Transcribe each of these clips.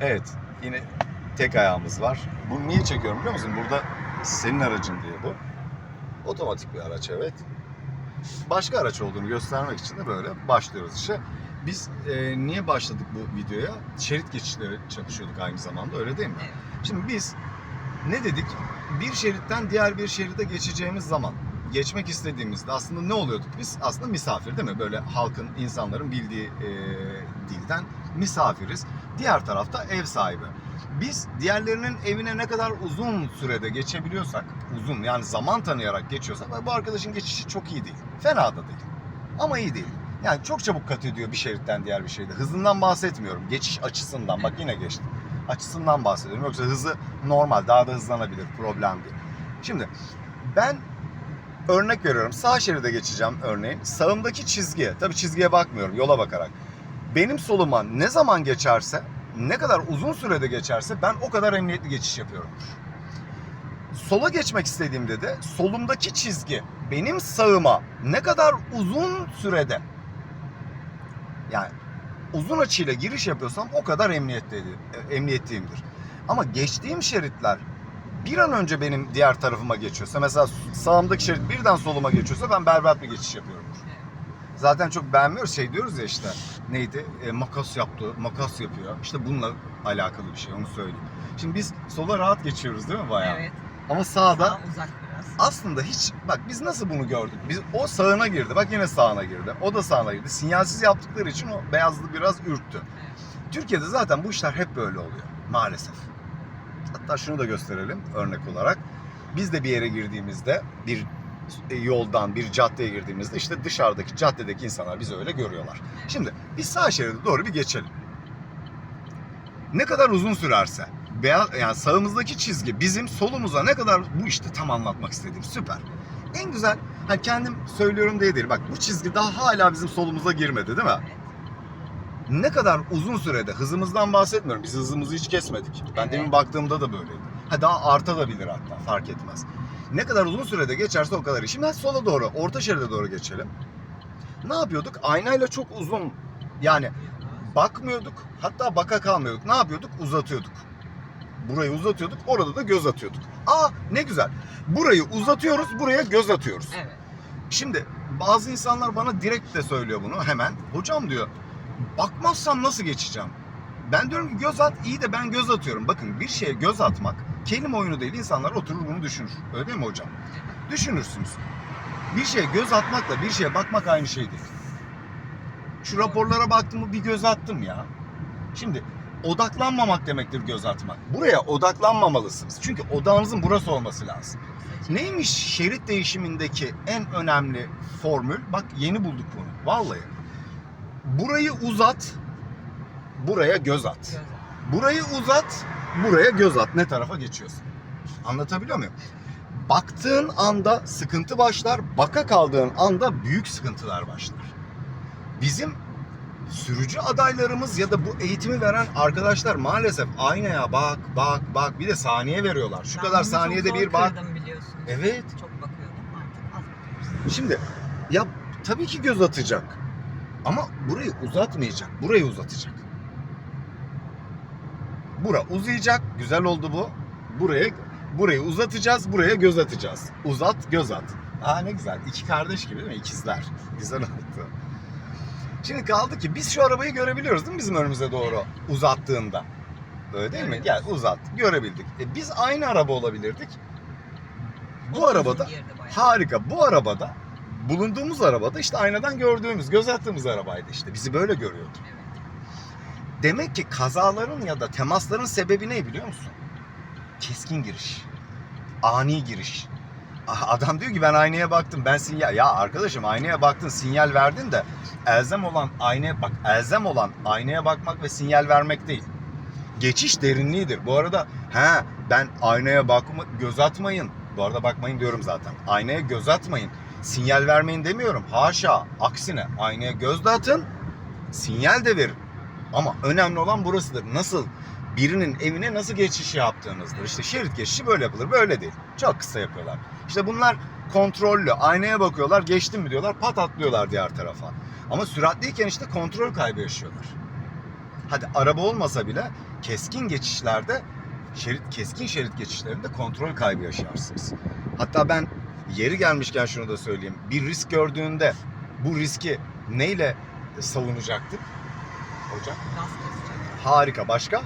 Evet, yine tek ayağımız var. Bunu niye çekiyorum biliyor musun? Burada senin aracın diye bu. Otomatik bir araç evet. Başka araç olduğunu göstermek için de böyle başlıyoruz işe. Biz e, niye başladık bu videoya? Şerit geçişleri çalışıyorduk aynı zamanda öyle değil mi? Evet. Şimdi biz ne dedik? Bir şeritten diğer bir şeride geçeceğimiz zaman geçmek istediğimizde aslında ne oluyorduk biz? Aslında misafir değil mi? Böyle halkın, insanların bildiği e, dilden misafiriz. Diğer tarafta ev sahibi. Biz diğerlerinin evine ne kadar uzun sürede geçebiliyorsak, uzun yani zaman tanıyarak geçiyorsak bu arkadaşın geçişi çok iyi değil. Fena da değil. Ama iyi değil. Yani çok çabuk kat ediyor bir şeritten diğer bir şeride. Hızından bahsetmiyorum. Geçiş açısından. Bak yine geçti. Açısından bahsediyorum. Yoksa hızı normal. Daha da hızlanabilir. Problem değil. Şimdi ben örnek veriyorum. Sağ şeride geçeceğim örneğin. Sağımdaki çizgi. Tabii çizgiye bakmıyorum. Yola bakarak. Benim soluma ne zaman geçerse, ne kadar uzun sürede geçerse ben o kadar emniyetli geçiş yapıyorum. Sola geçmek istediğimde de solumdaki çizgi benim sağıma ne kadar uzun sürede yani uzun açıyla giriş yapıyorsam o kadar emniyetli, emniyetliyimdir. Ama geçtiğim şeritler bir an önce benim diğer tarafıma geçiyorsa mesela sağımdaki şerit birden soluma geçiyorsa ben berbat bir geçiş yapıyorum. Zaten çok beğenmiyoruz şey diyoruz ya işte neydi e, makas yaptı makas yapıyor işte bununla alakalı bir şey onu söyleyeyim. Şimdi biz sola rahat geçiyoruz değil mi bayağı? Evet. Ama sağda Sağ uzak biraz. aslında hiç bak biz nasıl bunu gördük? Biz o sağına girdi. Bak yine sağına girdi. O da sağına girdi. Sinyalsiz yaptıkları için o beyazlı biraz ürktü. Türkiye'de zaten bu işler hep böyle oluyor maalesef. Hatta şunu da gösterelim örnek olarak. Biz de bir yere girdiğimizde bir yoldan bir caddeye girdiğimizde işte dışarıdaki caddedeki insanlar bizi öyle görüyorlar. Şimdi biz sağ şeride doğru bir geçelim. Ne kadar uzun sürerse beyaz yani sağımızdaki çizgi bizim solumuza ne kadar bu işte tam anlatmak istediğim süper. En güzel hani kendim söylüyorum diye değil. Bak bu çizgi daha hala bizim solumuza girmedi değil mi? Ne kadar uzun sürede hızımızdan bahsetmiyorum. Biz hızımızı hiç kesmedik. Ben demin baktığımda da böyleydi. Ha daha artabilir hatta fark etmez. Ne kadar uzun sürede geçerse o kadar iyi. Şimdi sola doğru, orta şeride doğru geçelim. Ne yapıyorduk? Aynayla çok uzun yani bakmıyorduk. Hatta baka kalmıyorduk. Ne yapıyorduk? Uzatıyorduk. Burayı uzatıyorduk. Orada da göz atıyorduk. Aa ne güzel. Burayı uzatıyoruz. Buraya göz atıyoruz. Evet. Şimdi bazı insanlar bana direkt de söylüyor bunu hemen. Hocam diyor bakmazsam nasıl geçeceğim? Ben diyorum ki göz at iyi de ben göz atıyorum. Bakın bir şeye göz atmak kelime oyunu değil. İnsanlar oturur bunu düşünür. Öyle değil mi hocam? Düşünürsünüz. Bir şeye göz atmakla bir şeye bakmak aynı şey değil. Şu raporlara baktım mı bir göz attım ya. Şimdi odaklanmamak demektir göz atmak. Buraya odaklanmamalısınız. Çünkü odağınızın burası olması lazım. Neymiş şerit değişimindeki en önemli formül? Bak yeni bulduk bunu. Vallahi. Burayı uzat, buraya göz at. Burayı uzat, buraya göz at. Ne tarafa geçiyorsun? Anlatabiliyor muyum? Baktığın anda sıkıntı başlar, baka kaldığın anda büyük sıkıntılar başlar. Bizim sürücü adaylarımız ya da bu eğitimi veren arkadaşlar maalesef aynaya bak, bak, bak bir de saniye veriyorlar. Şu Ben kadar saniyede bir bak. Evet. Çok bakıyordum artık az bakıyoruz. Şimdi ya tabii ki göz atacak. Ama burayı uzatmayacak. Burayı uzatacak. Bura uzayacak. Güzel oldu bu. Buraya burayı uzatacağız. Buraya göz atacağız. Uzat, göz at. Aa ne güzel. İki kardeş gibi değil mi? İkizler. Güzel oldu. Şimdi kaldı ki biz şu arabayı görebiliyoruz değil mi bizim önümüze doğru uzattığında? Öyle değil mi? Gel uzat. Görebildik. E, biz aynı araba olabilirdik. Bu uzun arabada. Harika. Bu arabada bulunduğumuz arabada işte aynadan gördüğümüz, göz attığımız arabaydı işte. Bizi böyle görüyordu. Evet. Demek ki kazaların ya da temasların sebebi ne biliyor musun? Keskin giriş. Ani giriş. Ah, Adam diyor ki ben aynaya baktım. Ben sinyal... Ya arkadaşım aynaya baktın sinyal verdin de elzem olan aynaya bak elzem olan aynaya bakmak ve sinyal vermek değil. Geçiş derinliğidir. Bu arada he ben aynaya bakma göz atmayın. Bu arada bakmayın diyorum zaten. Aynaya göz atmayın. Sinyal vermeyin demiyorum. Haşa. Aksine aynaya göz de atın. Sinyal de verin. Ama önemli olan burasıdır. Nasıl birinin evine nasıl geçiş yaptığınızdır. İşte şerit geçişi böyle yapılır. Böyle değil. Çok kısa yapıyorlar. İşte bunlar kontrollü. Aynaya bakıyorlar. Geçtim mi diyorlar. Pat atlıyorlar diğer tarafa. Ama süratliyken işte kontrol kaybı yaşıyorlar. Hadi araba olmasa bile keskin geçişlerde şerit keskin şerit geçişlerinde kontrol kaybı yaşarsınız. Hatta ben yeri gelmişken şunu da söyleyeyim. Bir risk gördüğünde bu riski neyle savunacaktık? Hocam Gaz harika. Başka?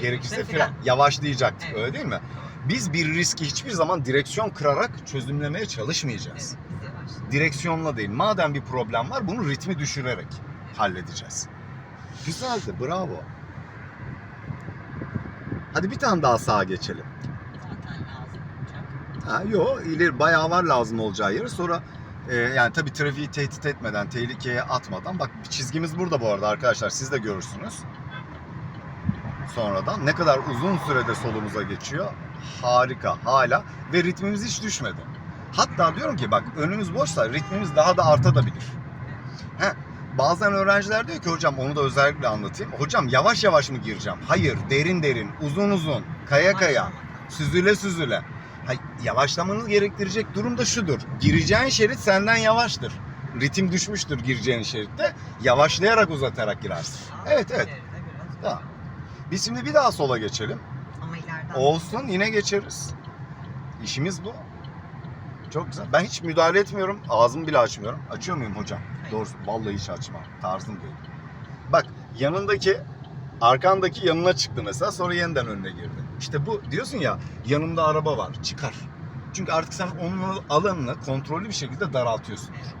Gerekirse fren. Yavaşlayacaktık. Evet. Öyle değil mi? Biz bir riski hiçbir zaman direksiyon kırarak çözümlemeye çalışmayacağız. Evet. Direksiyonla değil. Madem bir problem var bunu ritmi düşürerek halledeceğiz. Güzeldi. Bravo. Hadi bir tane daha sağa geçelim. Zaten lazım olacak. Ha, yo ileri bayağı var lazım olacağı yere. Sonra e, yani tabii trafiği tehdit etmeden, tehlikeye atmadan. Bak çizgimiz burada bu arada arkadaşlar. Siz de görürsünüz. Sonradan ne kadar uzun sürede solumuza geçiyor. Harika hala ve ritmimiz hiç düşmedi. Hatta diyorum ki bak önümüz boşsa ritmimiz daha da artabilir. He, bazen öğrenciler diyor ki hocam onu da özellikle anlatayım. Hocam yavaş yavaş mı gireceğim? Hayır derin derin uzun uzun kaya kaya süzüle süzüle. Ha, yavaşlamanız gerektirecek durum da şudur. Gireceğin şerit senden yavaştır. Ritim düşmüştür gireceğin şeritte. Yavaşlayarak uzatarak girersin. Evet, evet. Tamam. Biz şimdi bir daha sola geçelim. Ama ileriden Olsun yine geçeriz. İşimiz bu. Çok güzel. Ben hiç müdahale etmiyorum. Ağzımı bile açmıyorum. Açıyor muyum hocam? Hayır. Doğrusu vallahi hiç açmam. Tarzım değil. Bak yanındaki arkandaki yanına çıktı mesela sonra yeniden önüne girdi. İşte bu diyorsun ya yanımda araba var çıkar. Çünkü artık sen onun alanını kontrollü bir şekilde daraltıyorsun. Evet.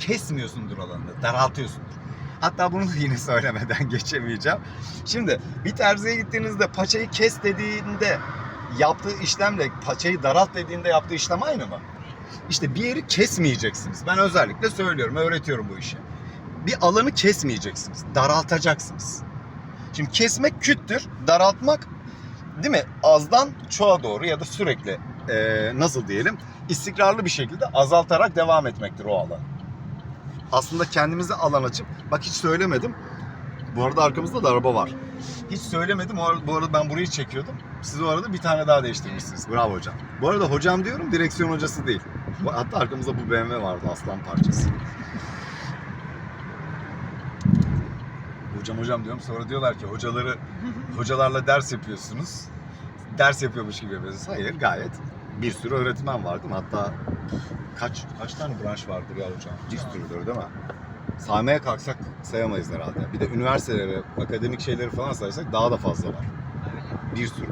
Kesmiyorsundur alanını, daraltıyorsundur. Hatta bunu da yine söylemeden geçemeyeceğim. Şimdi bir terziye gittiğinizde paçayı kes dediğinde yaptığı işlemle paçayı daralt dediğinde yaptığı işlem aynı mı? İşte bir yeri kesmeyeceksiniz. Ben özellikle söylüyorum, öğretiyorum bu işi. Bir alanı kesmeyeceksiniz, daraltacaksınız. Şimdi kesmek küttür, daraltmak değil mi? Azdan çoğa doğru ya da sürekli eee, nasıl diyelim istikrarlı bir şekilde azaltarak devam etmektir o alan. Aslında kendimize alan açıp, bak hiç söylemedim. Bu arada arkamızda da araba var. Hiç söylemedim. Bu arada ben burayı çekiyordum. Siz o arada bir tane daha değiştirmişsiniz. Bravo hocam. Bu arada hocam diyorum direksiyon hocası değil. Hatta arkamızda bu BMW vardı aslan parçası. Hocam hocam diyorum sonra diyorlar ki hocaları hocalarla ders yapıyorsunuz. Ders yapıyormuş gibi yapıyorsunuz. Hayır gayet bir sürü öğretmen var değil mi? Hatta kaç kaç tane branş vardır ya hocam? Bir sürüdür değil mi? Saymaya kalksak sayamayız herhalde. Bir de üniversiteleri, akademik şeyleri falan saysak daha da fazla var. Bir sürü.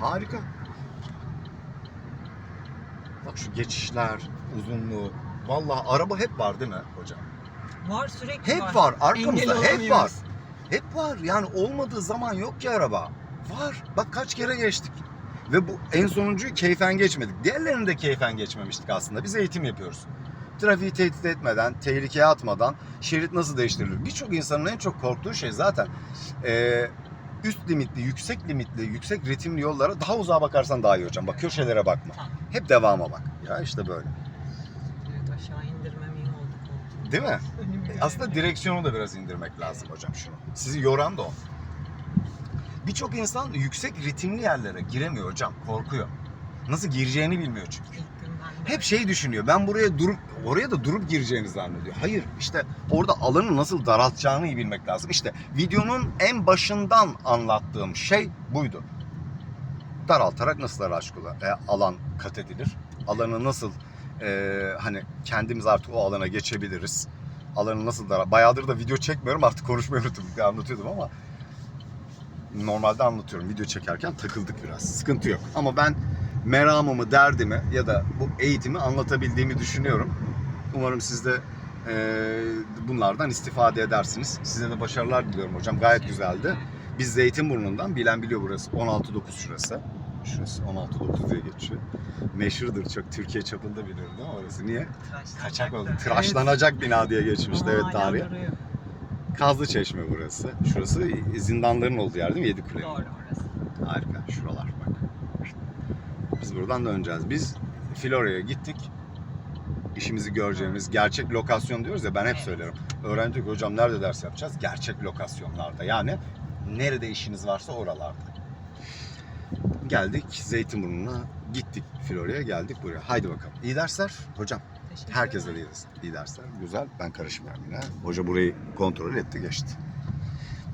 Harika. Bak şu geçişler, uzunluğu. Vallahi araba hep var değil mi hocam? Var sürekli Hep var. Arkamızda Engel hep olamıyoruz. var. Hep var. Yani olmadığı zaman yok ki araba. Var. Bak kaç kere geçtik. Ve bu en sonuncuyu keyfen geçmedik. Diğerlerini de keyfen geçmemiştik aslında. Biz eğitim yapıyoruz. Trafiği tehdit etmeden, tehlikeye atmadan şerit nasıl değiştirilir? Birçok insanın en çok korktuğu şey zaten eee, üst limitli, yüksek limitli, yüksek ritimli yollara daha uzağa bakarsan daha iyi hocam. Bak köşelere bakma. Hep devama bak. Ya işte böyle. Evet aşağı indirmem iyi oldu koltuğu. Değil mi? Aslında direksiyonu da biraz indirmek lazım hocam şunu. Sizi yoran da o. Birçok insan yüksek ritimli yerlere giremiyor hocam. Korkuyor. Nasıl gireceğini bilmiyor çünkü. Hep şey düşünüyor. Ben buraya durup oraya da durup gireceğini zannediyor. Hayır işte orada alanı nasıl daraltacağını iyi bilmek lazım. İşte videonun en başından anlattığım şey buydu. Daraltarak nasıl araç e, alan kat edilir? Alanı nasıl e, hani kendimiz artık o alana geçebiliriz? Alanı nasıl dar? Bayağıdır da video çekmiyorum artık konuşmayı unuttum. Anlatıyordum ama normalde anlatıyorum. Video çekerken takıldık biraz. Sıkıntı yok. Ama ben meramımı, derdimi ya da bu eğitimi anlatabildiğimi düşünüyorum. Umarım siz de e, bunlardan istifade edersiniz. Size de başarılar diliyorum hocam. Gayet güzeldi. Biz Zeytinburnu'ndan bilen biliyor burası. 16-9 şurası. Şurası 16-9 diye geçiyor. Meşhurdur çok. Türkiye çapında biliyorum değil mi orası? Niye? Kaçak oldu. Tıraşlanacak bina diye geçmişti. Evet. Duruyor. Kazlı Çeşme burası. Şurası zindanların olduğu yer değil mi? Yedikule. Doğru orası. Harika. Şuralar bak. Biz buradan döneceğiz. Biz Florya'ya gittik. İşimizi göreceğimiz gerçek lokasyon diyoruz ya ben hep Evet. söylerim. Öğrenci hocam nerede ders yapacağız? Gerçek lokasyonlarda. Yani nerede işiniz varsa oralarda. Geldik Zeytinburnu'na gittik Florya'ya geldik buraya. Haydi bakalım. İyi dersler hocam. Herkese ederim. iyi, iyi dersler. Güzel. Ben karışmıyorum yine. Hoca burayı kontrol etti geçti.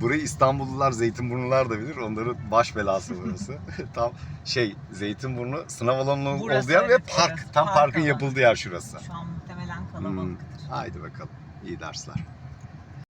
Burayı İstanbullular, Zeytinburnular da bilir. Onların baş belası burası. Tam şey Zeytinburnu sınav alanı Burası olduğu yer ve evet, park. orası. Tam Park parkın alanı. yapıldığı yer şurası. Şu an muhtemelen Hmm. kalabalıktır. Haydi bakalım. İyi dersler.